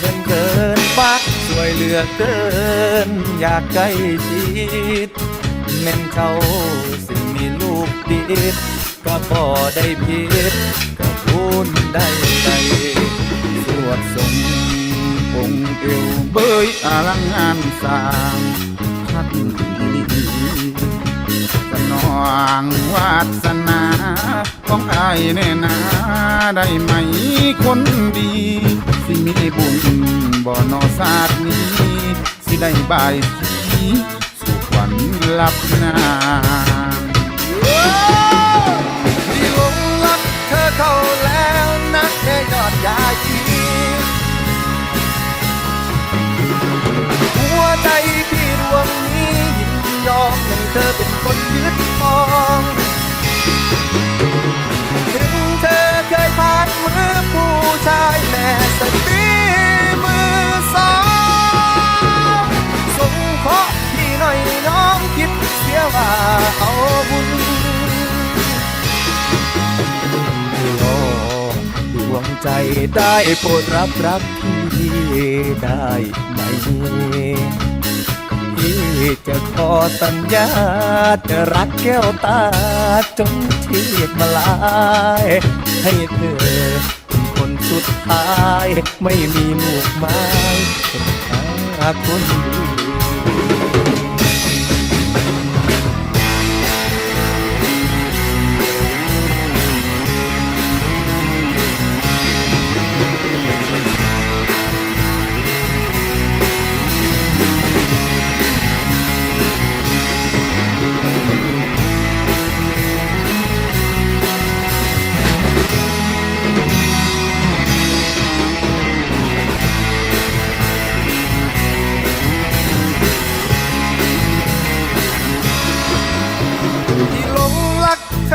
เกินเกินฟักสวยเหลือเกิน อยากใกล้ชิดแม่นเขาสิมีลูกติดก็พอได้ผิดก็พูนได้ใดสวดสมองเอวเบยอลังงานสร้างพัดดีสนองวาสนาของอายแน่นาได้ไหมคนดี สิมีบุญบ่นอศาสตร์นี้สิได้บายสีสุขวันหลับนาที่หลงรักเธอเข้าแล้วนะแค่ยอดยาชีหัวใจพี่ดวงนี้ยินยอมให้เธอเป็นคนยึดครอง ใจได้โปรดรับรักพี่ได้ไหมพี่จะขอสัญญา จะรักแก้วตาจนชีวิตมาลายให้เธอเป็นคนสุดท้าย ไม่มีลูกไม้จะหาคนดี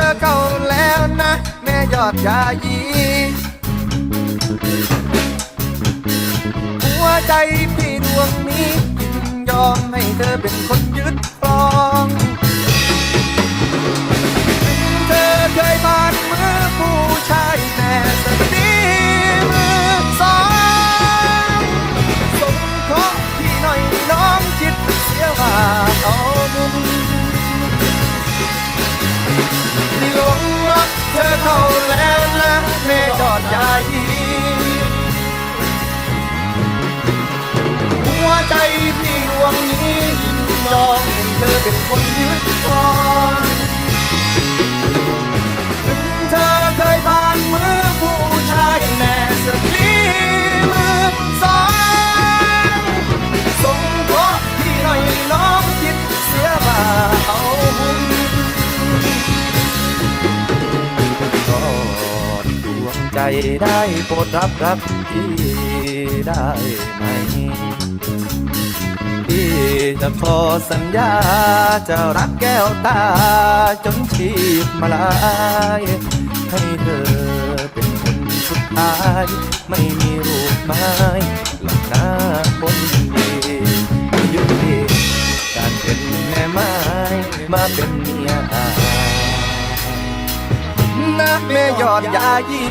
อเก่าแล้วนะ แม่ยอดยายีหัวใจพี่ดวงนี้ยินยอมให้เธอเป็นคนยึดครอง หัวใจพี่ดวงนี้ยินยอมให้เธอเป็นคนยึดครอง ใจได้โปรดรับรักพี่ได้ไหม พี่จะขอสัญญา จะรักแก้วตา จนชีพมาลาย ให้เธอเป็นคนสุดท้าย ไม่มีรูปไม้หลับหน้าคนดียุติการเป็นแม่ไม้มาเป็น ยอดยายี